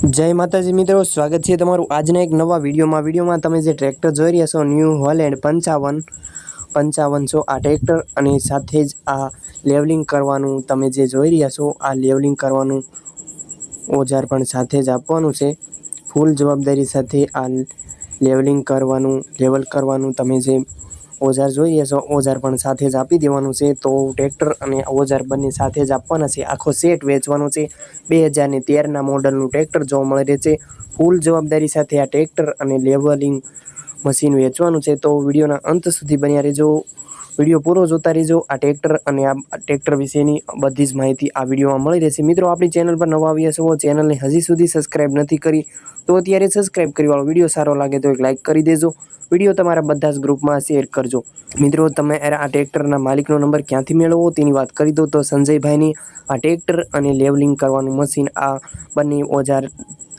જય માતાજી મિત્રો, સ્વાગત છે તમારું આજના એક નવા વિડીયોમાં. વિડીયોમાં તમે જે ટ્રેક્ટર જોઈ રહ્યા છો ન્યૂ હોલેન્ડ પંચાવન પંચાવનસો આ ટ્રેક્ટર અને સાથે જ આ લેવલિંગ કરવાનું તમે જે જોઈ રહ્યા છો, આ લેવલિંગ કરવાનું ઓજાર પણ સાથે જ આપવાનું છે. ફૂલ જવાબદારી સાથે આ લેવલિંગ કરવાનું, લેવલ કરવાનું તમે જે ઓજાર જોઈએ છો. ઓજાર પણ સાથે જ આપી દેવાનું છે. તો ટ્રેક્ટર અને ઓજાર બંને સાથે જ આપવાના છે. આખો સેટ વેચવાનો છે. બે હજારને તેરના મોડલનું ટ્રેક્ટર જોવા મળી રહે છે. ફૂલ જવાબદારી સાથે આ ટ્રેક્ટર અને લેવલિંગ મશીન વેચવાનું છે. તો વિડીયોના અંત સુધી બન્યા રહેજો. વીડિયો પૂરો જોતા રહેજો. આ ટ્રેક્ટર અને આ ટ્રેક્ટર વિશેની બધી જ માહિતી આ વિડીયોમાં મળી રહેશે. મિત્રો, આપણી ચેનલ પર નવા આવ્યા છો, ચેનલને હજી સુધી સબસ્ક્રાઇબ નથી કરી, તો અત્યારે સબસ્ક્રાઇબ કરી વાળો વીડિયો સારો લાગે તો એક લાઇક કરી દેજો. વીડિયો તમારા બધા જ ગ્રુપમાં શેર કરજો. મિત્રો, તમે આ ટ્રેક્ટરના માલિકનો નંબર ક્યાંથી મેળવવો તેની વાત કરી દો તો સંજયભાઈની આ ટ્રેક્ટર અને લેવલિંગ કરવાનું મશીન આ બંને ઓજાર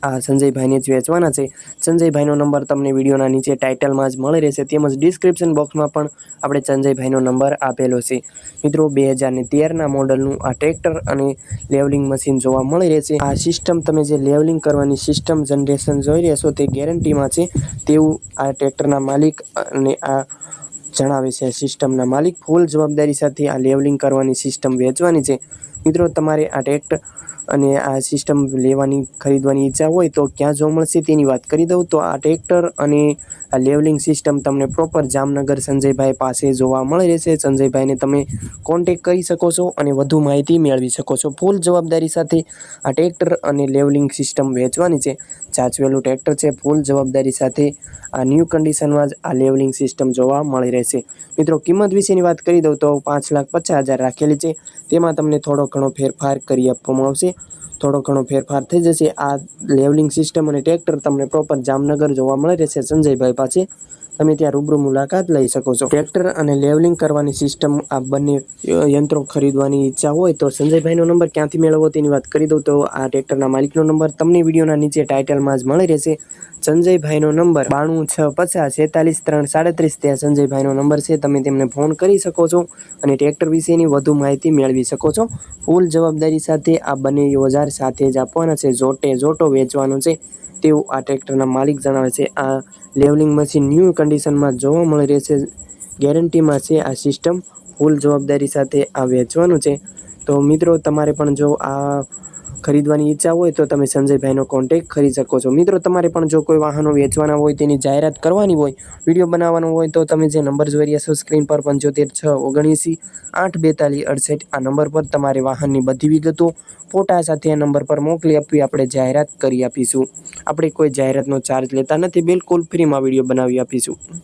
આ સંજયભાઈને જ વેચવાના છે. સંજયભાઈનો નંબર તમને વિડીયોના નીચે ટાઇટલમાં જ મળી રહેશે. તેમજ ડિસ્ક્રિપ્શન બોક્સમાં પણ આપણે સંજયભાઈનો નંબર આપેલો છે. મિત્રો, બે હજારને તેરના મોડલનું આ ટ્રેક્ટર અને લેવલિંગ મશીન જોવા મળી રહેશે. આ સિસ્ટમ તમે જે લેવલિંગ કરવાની સિસ્ટમ જનરેશન જોઈ રહેશો તે ગેરંટીમાં છે. તેવું આ ટ્રેક્ટરના માલિક અને આ જણાવે છે સિસ્ટમના માલિક ફૂલ જવાબદારી સાથે આ લેવલિંગ કરવાની સિસ્ટમ વેચવાની છે. મિત્રો, તમારે આ ટેક્ટ અને આ સિસ્ટમ લેવાની, ખરીદવાની ઈચ્છા હોય તો ક્યાં જોવા મળશે તેની વાત કરી દઉં. તો આ ટ્રેક્ટર અને આ લેવલિંગ સિસ્ટમ તમને પ્રોપર જામનગર સંજયભાઈ પાસે જોવા મળી રહેશે. સંજયભાઈને તમે કોન્ટેક કરી શકો છો અને વધુ માહિતી મેળવી શકો છો. ફૂલ જવાબદારી સાથે આ ટ્રેક્ટર અને લેવલિંગ સિસ્ટમ વેચવાની છે. ચાચવેલું ટ્રેક્ટર છે. ફૂલ જવાબદારી સાથે આ ન્યૂ કન્ડિશનમાં જ આ લેવલિંગ સિસ્ટમ જોવા મળી રહેશે. મિત્રો, કિંમત વિશેની વાત કરી દઉં તો પાંચ લાખ પચાસ હજાર રાખેલી છે. તેમાં તમને થોડો ઘણો ફેરફાર કરી આપવામાં આવશે. થોડો ઘણો ફેરફાર થઈ જશે. આ લેવલિંગ સિસ્ટમ અને ટ્રેક્ટર તમને પ્રોપર જામનગર જોવા મળે રહેશે. સંજયભાઈ પાસે તમે ત્યાં રૂબરૂ મુલાકાત લઈ શકો છો. ટ્રેક્ટર અને લેવલિંગ કરવાની સિસ્ટમ આ બંને યંત્રો ખરીદવાની ઈચ્છા હોય તો સંજયભાઈનો નંબર ક્યાંથી મેળવવો તેની વાત કરી દઉં તો આ ટ્રેક્ટરના માલિકનો નંબર તમને વિડીયોના નીચે ટાઇટલમાં જ મળી રહેશે. સંજયભાઈનો નંબર બાણું છ પચાસ છેતાલીસ ત્રણ સાડત્રીસ, ત્યાં સંજયભાઈનો નંબર છે. તમે તેમને ફોન કરી શકો છો અને ટ્રેક્ટર વિશેની વધુ માહિતી મેળવી શકો છો. ફૂલ જવાબદારી સાથે આ બંને ઓજાર સાથે જ આપવાના છે. જોટે જોટો વેચવાનો છે. તેવું આ ટ્રેક્ટરના માલિક જણાવે છે. આ લેવલિંગ મશીન ન્યૂ કન્ડિશનમાં જોવા મળી રહેશે ગેરંટીમાં છે આ સિસ્ટમ. ફૂલ જવાબદારી સાથે આ વેચવાનું છે. તો મિત્રો, તમારે પણ જો આ ખરીદવાની ઈચ્છા હોય તો તમે સંજયભાઈનો કોન્ટેક કરી શકો છો. મિત્રો, તમારે પણ જો કોઈ વાહનો વેચવાના હોય, તેની જાહેરાત કરવાની હોય, વીડિયો બનાવવાનો હોય, તો તમે જે નંબર જોઈ રહ્યા છો, સ્ક્રીન પર પંચોતેર, છ ઓગણએંસી આઠ, બેતાલીસ, અડસઠ, આ નંબર પર તમારે વાહનની બધી વિગતો ફોટા સાથે આ નંબર પર મોકલી આપવી, આપણે જાહેરાત કરી આપીશું. આપણે કોઈ જાહેરાતનો ચાર્જ લેતા નથી, બિલકુલ ફ્રીમાં વીડિયો બનાવી આપીશું.